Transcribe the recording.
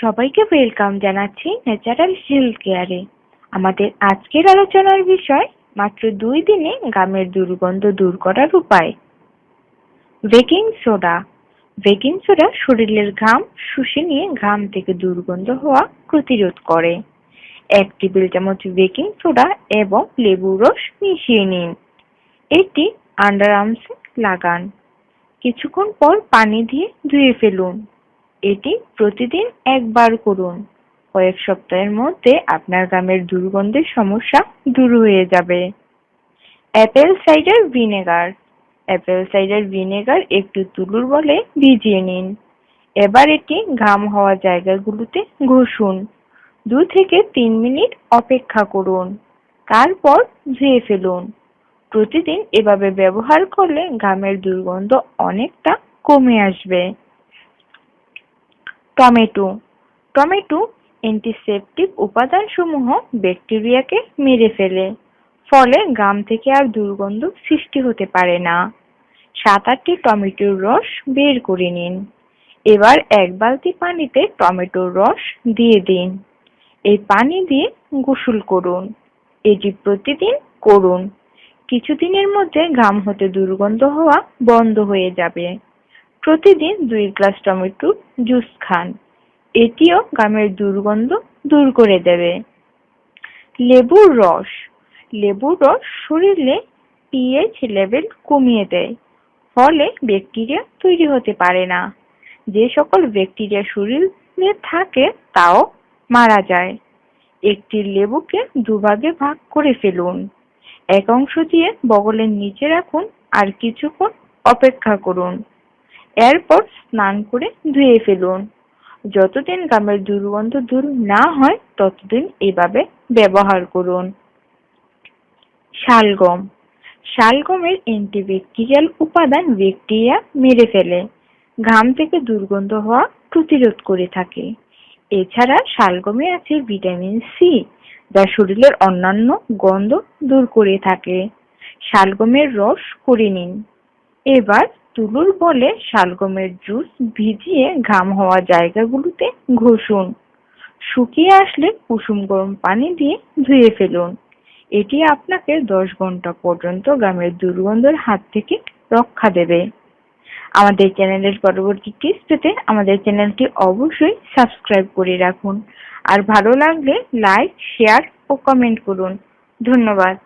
সবাইকে ওয়েলকাম জানাচ্ছি natural health কেয়ারে আমাদের আজকের আলোচনার বিষয়, মাত্র দুই দিনে গামের দুর্গন্ধ দূর করার উপায়। বেকিং সোডা বেকিং সোডা শরীরের ঘাম, শুষে নিয়ে ঘাম থেকে দুর্গন্ধ হওয়া প্রতিরোধ করে। এক টেবিল চামচ বেকিং সোডা এবং লেবুর রস মিশিয়ে নিন। এটি আন্ডার আর্মসে লাগান। কিছুক্ষণ পর পানি দিয়ে ধুয়ে ফেলুন। এটি প্রতিদিন একবার করুন। কয়েক সপ্তাহের মধ্যে আপনার গামের দুর্গন্ধের সমস্যা দূর হয়ে যাবে। Apple cider vinegar. Apple cider vinegar একটু তুলুর বলে ভিজিয়ে নিন। এবার এটি ঘাম হওয়া জায়গাগুলোতে ঘষুন। দু থেকে তিন মিনিট অপেক্ষা করুন। তারপর ধুয়ে ফেলুন। প্রতিদিন এভাবে ব্যবহার করলে ঘামের দুর্গন্ধ অনেকটা কমে আসবে। টমেটো। টমেটো অ্যান্টিসেপটিক উপাদানসমূহ ব্যাকটেরিয়াকে মেরে ফেলে, ফলে গাম থেকে আর দুর্গন্ধ সৃষ্টি হতে পারে না। সাত আটটি টমেটোর রস বের করে নিন। এবার এক বালতি পানিতে টমেটোর রস দিয়ে দিন। এই পানি দিয়ে গোসল করুন। এটি প্রতিদিন করুন। কিছুদিনের মধ্যে ঘাম হতে দুর্গন্ধ হওয়া বন্ধ হয়ে যাবে। প্রতিদিন দুই গ্লাস টমেটোর জুস খান। এটিও গামের দুর্গন্ধ দূর করে দেবে। লেবুর রস। লেবুর রস শরীরে পিএইচ লেভেল কমিয়ে দেয়। ফলে ব্যাকটেরিয়া তৈরি হতে পারে না। যে সকল ব্যাকটেরিয়া শরীরে থাকে তাও মারা যায়। একটি লেবুকে দুভাগে ভাগ করে ফেলুন। এক অংশ দিয়ে বগলের নিচে রাখুন আর কিছুক্ষণ অপেক্ষা করুন। এরপর স্নান করে ধুয়ে ফেলুন। যতদিন গামের দুর্গন্ধ দূর না হয়, ততদিন এভাবে ব্যবহার করুন। শালগম। শালগমের অ্যান্টিব্যাকটেরিয়াল উপাদান ব্যাকটেরিয়া মেরে ফেলে। ঘাম থেকে দুর্গন্ধ হওয়া প্রতিরোধ করে থাকে। এছাড়া শালগমে আছে ভিটামিন সি, যা শরীরের অন্যান্য গন্ধ দূর করে থাকে। শালগমের রস করে নিন। এবার তুলুর বলে শালগমের জুস ভিজিয়ে ঘাম হওয়া জায়গাগুলোতে ঘষুন। শুকিয়ে আসলে কুসুম গরম পানি দিয়ে ধুয়ে ফেলুন। এটি আপনাকে দশ ঘণ্টা পর্যন্ত গামের দুর্গন্ধের হাত থেকে রক্ষা দেবে। আমাদের চ্যানেলের পরবর্তী টিপস পেতে আমাদের চ্যানেলটি অবশ্যই সাবস্ক্রাইব করে রাখুন। আর ভালো লাগলে লাইক শেয়ার ও কমেন্ট করুন। ধন্যবাদ।